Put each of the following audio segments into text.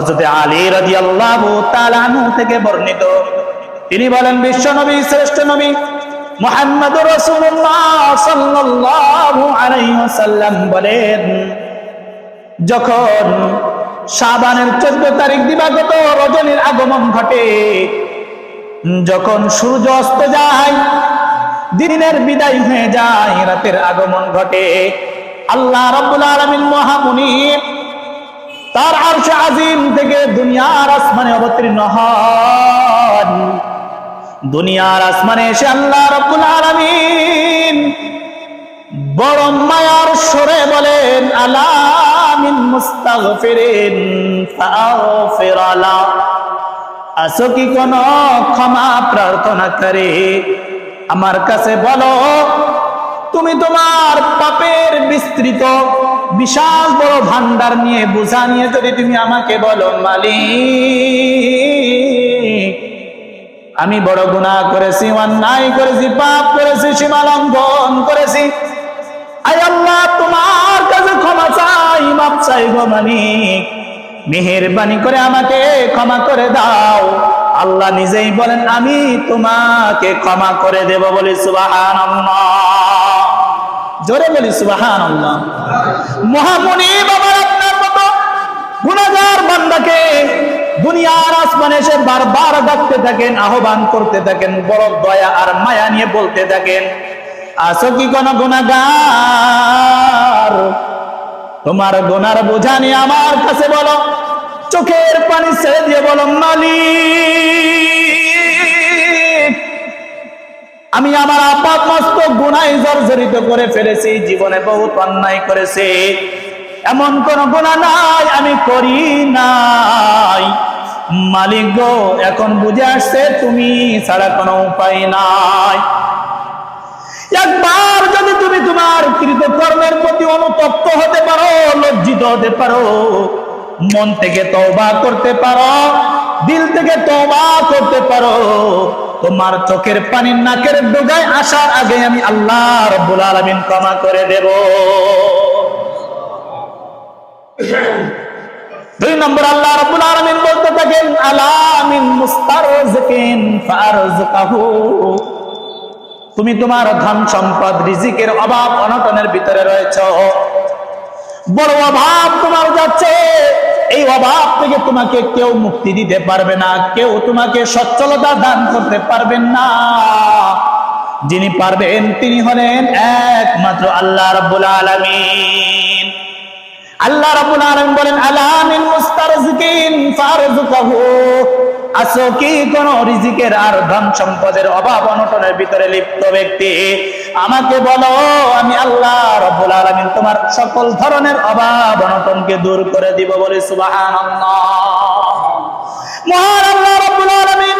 হযরত আলী রাদিয়াল্লাহু তাআলা আনহু থেকে বর্ণিত। তিনি বলেন, বিশ্ব নবী, শ্রেষ্ঠ নবী মুহাম্মদুর রাসূলুল্লাহ সাল্লাল্লাহু আলাইহি ওয়াসাল্লাম বলেন, যখন শাবানের 14 তারিখ দিবাগত রজনীর আগমন ঘটে, যখন সূর্য অস্ত যায়, দিনের বিদায় হয়ে যায়, রাতের আগমন ঘটে, আল্লাহ রাব্বুল আলামিন মহামুনিব তার আরশ আজিম থেকে দুনিয়ার আসমানে অবতীর্ণ হন। দুনিয়ার আসমানে এসে আল্লাহ রাব্বুল আলামিন বড় মায়ার সরে বলেন আলামিন মুস্তাগফিরিন ফাগফির আলা আসো কি কোন ক্ষমা প্রার্থনা করে? আমার কাছে বলো, তুমি তোমার পাপের বিস্তৃত বিশাল বড় ভান্ডার নিয়ে বোঝা নিয়ে যদি তুমি আমাকে বলো, মালিক, আমি বড় গুনাহ করেছি, অন্যায় করেছি, পাপ করেছি, সীমা লঙ্ঘন করেছি। তোমার কাছে ক্ষমা চাই মাপ চাই গো মালিক। মেহেরবানি করে আমাকে ক্ষমা করে দাও। আল্লাহ নিজেই বলেন, আমি তোমাকে ক্ষমা করে দেব বলি সুবাহান জোরে বলি সুবাহান মহামণি বাবার আপনার মতো গুণাগার বান্দাকে দুনিয়ার আসমানে বারবার ডাকতে থাকেন, আহ্বান করতে থাকেন, বড় দয়া আর মায়া নিয়ে বলতে থাকেন আসো কি কোন গুণাগার? তোমার গোনার বোঝা নিয়ে আমার কাছে বলো, চোখের পানি ছেড়ে দিয়ে বলো, মালিক। আমি আমার আপাত মস্ত গুনায় জর্জরিত করে ফেলেছি, জীবনে বহুত অন্যায় করেছে। এমন কোন গুণা নাই, আমি করি নাই। মালিক গো, এখন বুঝে আসছে তুমি ছাড়া কোনো উপায় নাই। একবার যদি তুমি তোমার কৃত কর্মের প্রতি অনুতপ্ত হতে পারো, লজ্জিত হতে পারো, মন থেকে তওবা করতে পারো দিল থেকে তওবা করতে পারো। তোমার চোখের পানি নাকের ডোগায় আসার আগে আমি আল্লাহ রব্বুল আলামিন ক্ষমা করে দেব। দুই নম্বর আল্লাহ রব্বুল আলামিন বলতে থাকেন আলামিন মুস্তারজিকিন ফারজকাহু তুমি তোমার ধন সম্পদ, রিজিকের অভাব অনটনের ভিতরে রয়েছ। বড় অভাব তোমার যাচ্ছে। এই অভাব থেকে তোমাকে কেউ মুক্তি দিতে পারবে না, কেউ তোমাকে সচ্ছলতা দান করতে পারবেন না। যিনি পারবেন, তিনি হলেন একমাত্র আল্লাহ রাব্বুল আলামিন। আল্লাহ রাব্বুল আলামিন বলেন আলামিন মুস্তারজিকিন ফারজুকাহু আসো, কি কোন রিজিকের আর ধন সম্পদের অভাব অনটনের ভিতরে লিপ্ত ব্যক্তি? আমাকে বলো, আমি আল্লাহ রাব্বুল আলামিন তোমার সকল ধরনের অভাব অনটনকে দূর করে দিব বলে সুবহানাল্লাহ। মহান আল্লাহ রাব্বুল আলামিন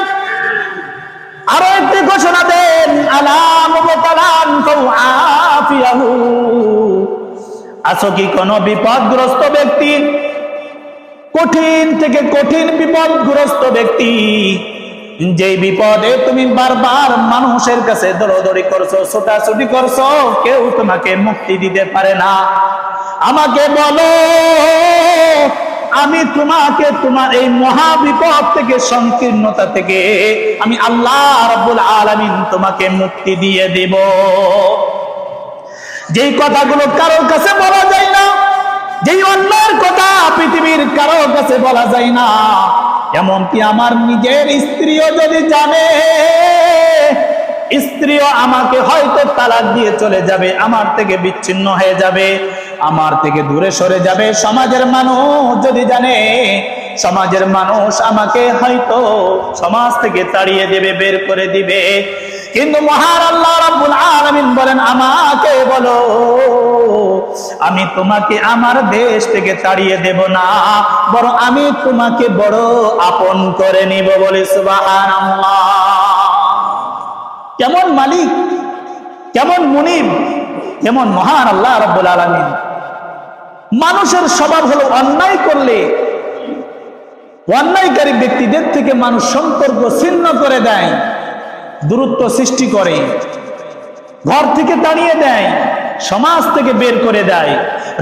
আরও একটি ঘোষণা দেন আলাম মুতালান আফিয়াহু আছো কি কোন বিপদগ্রস্ত ব্যক্তি? কঠিন থেকে কঠিন বিপদগ্রস্ত ব্যক্তি। যে বিপদে তুমি বারবার মানুষের কাছে দৌড়দৌড়ি করছ, ছোটাছুটি করছ, কেউ তোমাকে মুক্তি দিতে পারে না। আমাকে বলো, আমি তোমাকে তোমার এই মহা বিপদ থেকে, সংকীর্ণতা থেকে, আমি আল্লাহ রাব্বুল আলামিন তোমাকে মুক্তি দিয়ে দেব। যেই কথাগুলো কারোর কাছে বলা যায় না, যেই অন্যের কথা পৃথিবীর কারও কাছে বলা যায় না এমনকি আমার নিজের স্ত্রীও যদি জানে, স্ত্রীও আমাকে হয়তো তালাক দিয়ে চলে যাবে, আমার থেকে বিচ্ছিন্ন হয়ে যাবে, আমার থেকে দূরে সরে যাবে। সমাজের মানুষ যদি জানে, সমাজের মানুষ আমাকে হয়তো সমাজ থেকে তাড়িয়ে দেবে, বের করে দিবে। কিন্তু মহান আল্লাহ আলামিন বলেন, আমাকে বলো। আমি তোমাকে আমার দেশ থেকে তাড়িয়ে দেব না, বরং আমি তোমাকে বড় আপন করে নিব বলে কেমন মালিক, কেমন মুনিব, কেমন মহান আল্লাহ রাব্বুল আলামিন। মানুষের স্বভাব হলো অন্যায় করলে, অন্যায়কারী ব্যক্তিদের থেকে মানুষ সম্পর্ক ছিন্ন করে দেয়, দূরত্ব সৃষ্টি করে, ঘর থেকে তাড়িয়ে দেয়। সমাজ থেকে বের করে দেয়,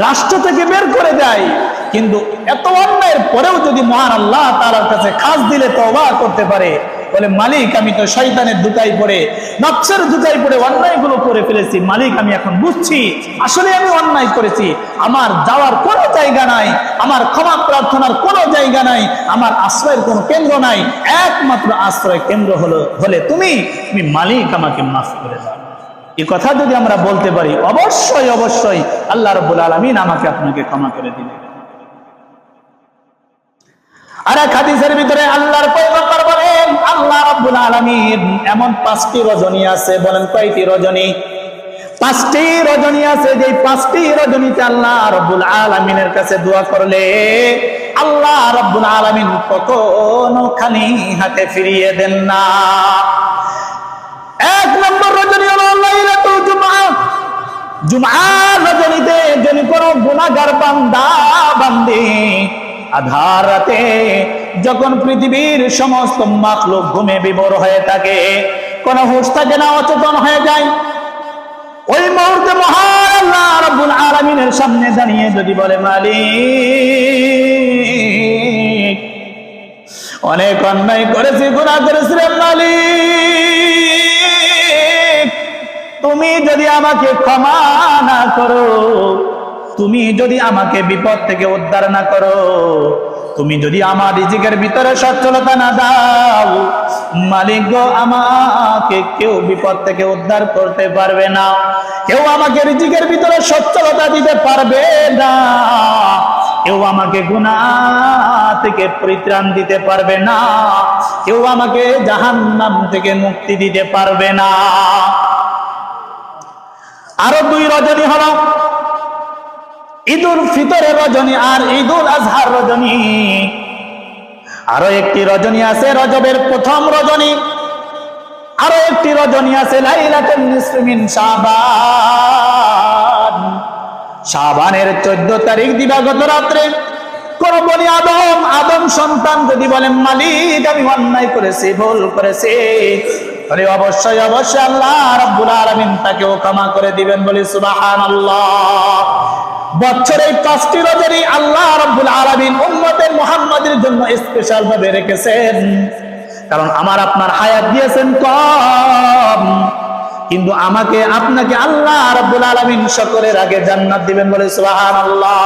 রাষ্ট্র থেকে বের করে দেয়। কিন্তু এত অন্যায়ের পরেও যদি মহান আল্লাহ তালার কাছে খাস দিলে তওবা করতে পারে, বলে, মালিক, আমি তো শয়তানের দুটাই পড়ে, নকশের দুটাই পড়ে অন্যায়গুলো করে ফেলেছি। মালিক, আমি এখন বুঝছি, আসলে আমি অন্যায় করেছি। আমার যাওয়ার কোনো জায়গা নাই, আমার ক্ষমা প্রার্থনার কোনো জায়গা নাই, আমার আশ্রয়ের কোনো কেন্দ্র নাই। একমাত্র আশ্রয় কেন্দ্র হলো, হলে তুমি তুমি মালিক আমাকে মাফ করে দাও। এই কথা যদি আমরা বলতে পারি, অবশ্যই অবশ্যই আল্লাহ রব্বুল আলমিন আমাকে আপনাকে ক্ষমা করে দিবে আর এক হাদিসের ভিতরে আল্লাহর পয়গম্বর বলেন, আল্লাহ রাব্বুল আলামিন এমন পাঁচটি রজনী আছে, বলেন কয়টি রজনী? পাঁচটি রজনী আছে যে পাঁচটি রজনীতে আল্লাহ রাব্বুল আলামিনের কাছে দোয়া করলে আল্লাহ রাব্বুল আলামিন কখনো খালি হাতে ফিরিয়ে দেন না। এক নম্বর রজনী হলো জুমআর রজনীতে যদি কোনো গুনাহগার বান্দা, বান্দি আধার যখন পৃথিবীর সমস্ত মাখলুক ঘুমে বিভোর হয়ে থাকে, কোন হুশ থাকে না, অচেতন হয়ে যায়। ওই মুহূর্তে মহান আল্লাহ রাব্বুল আলামিনের সামনে দাঁড়িয়ে যদি বলে, মালিক, অনেক অন্যায় করেছি, গুনাহ করেছি রে মালিক। তুমি যদি আমাকে ক্ষমা না করো, তুমি যদি আমাকে বিপদ থেকে উদ্ধার না করো, তুমি যদি আমার রিজিকের ভিতরে সচ্ছলতা না দাও, মালিক গো, আমাকে কেউ বিপদ থেকে উদ্ধার করতে পারবে না। কেউ আমাকে রিজিকের ভিতরে সচ্ছলতা দিতে পারবে না। কেউ আমাকে গুণা থেকে পরিত্রাণ দিতে পারবে না। কেউ আমাকে জাহান্নাম থেকে মুক্তি দিতে পারবে না। আরও দুই রজনী হলো। ঈদুল ফিতরের রজনী আর ঈদুল আজহার রজনী। আরও একটি রজনী আছে রজবের প্রথম রজনী। আরও একটি রজনী আছে লাইলাতুল নিসমিন শাবান। শাবানের চোদ্দ তারিখ দিবাগত রাত্রে। কোন বনি আদম আদম সন্তান যদি বলেন, মালিক, আমি অন্যায় করেছি, ভুল করেছি। বলে, অবশ্যই অবশ্যই আল্লাহ রাব্বুল আলামিন তাকেও ক্ষমা করে দিবেন বলি, সুবহানাল্লাহ। বছরে পাঁচটি রজনী আল্লাহ রাব্বুল আলামিন উম্মতের মুহাম্মাদের জন্য স্পেশাল ভাবে রেখেছেন। কারণ আমার, আপনার হায়াত দিয়েছেন কম। কিন্তু আমাকে, আপনাকে আল্লাহ রাব্বুল আলামিন সকলের আগে জান্নাত দিবেন বলে, সুবহানাল্লাহ।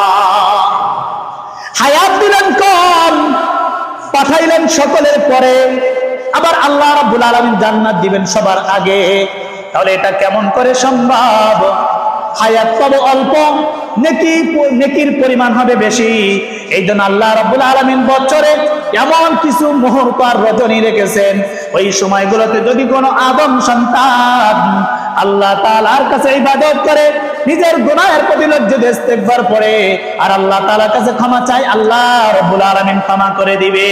হায়াত দিলেন কম, পাঠাইলেন সকলের পরে। আবার আল্লাহ রাব্বুল আলামিন জান্নাত দিবেন সবার আগে। তাহলে এটা কেমন করে সম্ভব? হায়াত পাবো অল্প, নেকি নেকির পরিমাণ হবে বেশি। এই জন্য আল্লাহ রাব্বুল আলামিন বছরে এমন কিছু মুহূর্ত আর রজনী রেখেছেন। ওই সময়গুলোতে যদি কোনো আদম সন্তান আল্লাহ তাআলার কাছে ইবাদত করে, নিজের গুনাহের প্রতি লজ্জিত ইস্তেগফার পড়ে আর আল্লাহ তাআলার কাছে ক্ষমা চায়, আল্লাহ রাব্বুল আলামিন ক্ষমা করে দিবে।